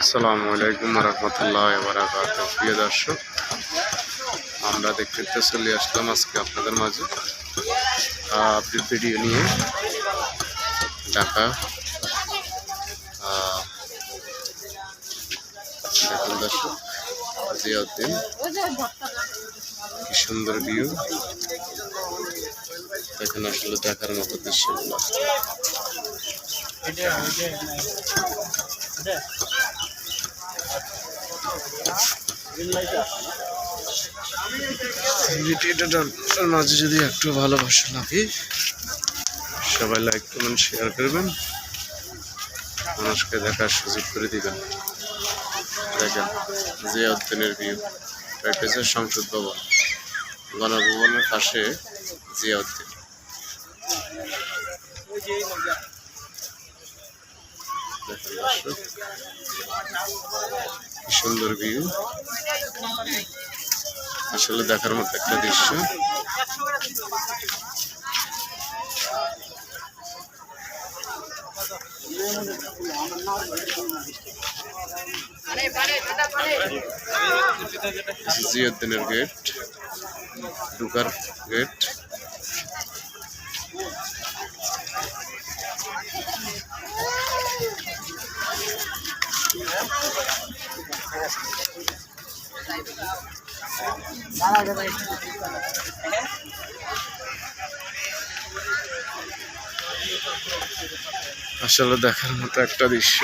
আসসালামু আলাইকুম রহমতুল্লাহ বারাকাত প্রিয় দর্শক, আমরা দেখতে চলে আসলাম আজকে আপনাদের মাঝে। আপডেট ভিডিও নিয়ে ঢাকা। দেখুন দর্শক, জিয়াউদ্দিন, কি সুন্দর ভিউ দেখেন আসলে দেখার মতো দৃশ্যগুলো মাঝে যদি একটু ভালোবাসা লাগে, সবাই লাইক কমেন্ট শেয়ার করবেন। মানুষকে দেখার সুযোগ করে দিবেন। দেখেন, জিয়াউদ্দিনের ভিউ এটা সংসদ ভবন। গণভবনের পাশে জিয়াউদ্দিন। দেখেন দর্শক। কি সুন্দর ভিউ আসলে দেখার মতো একটা দৃশ্য। জিয়াউদ্দিনের গেট ঢুকার গেট আসলে দেখার মতো একটা দৃশ্য।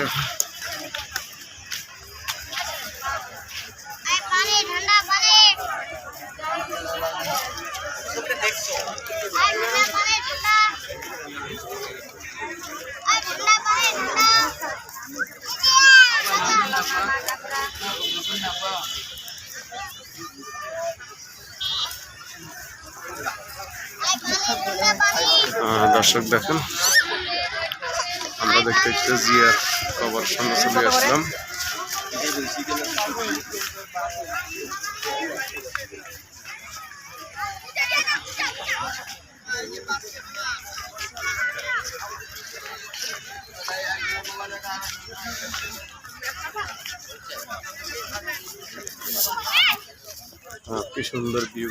দর্শক দেখেন আমরা দেখতে দেখতে জিয়ার কবর সামনে চলে আসলাম আহ, কি সুন্দর ভিউ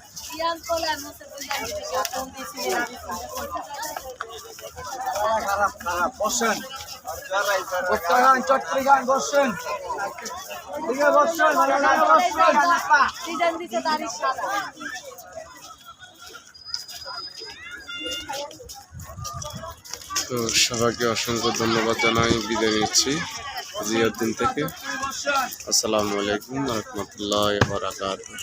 তো সবাইকে অসংখ্য ধন্যবাদ জানাই বিদায় নিচ্ছি জিয়াউদ্দিন থেকে। আসসালামু আলাইকুম রহমতুল্লাহ বারাকাতুহ।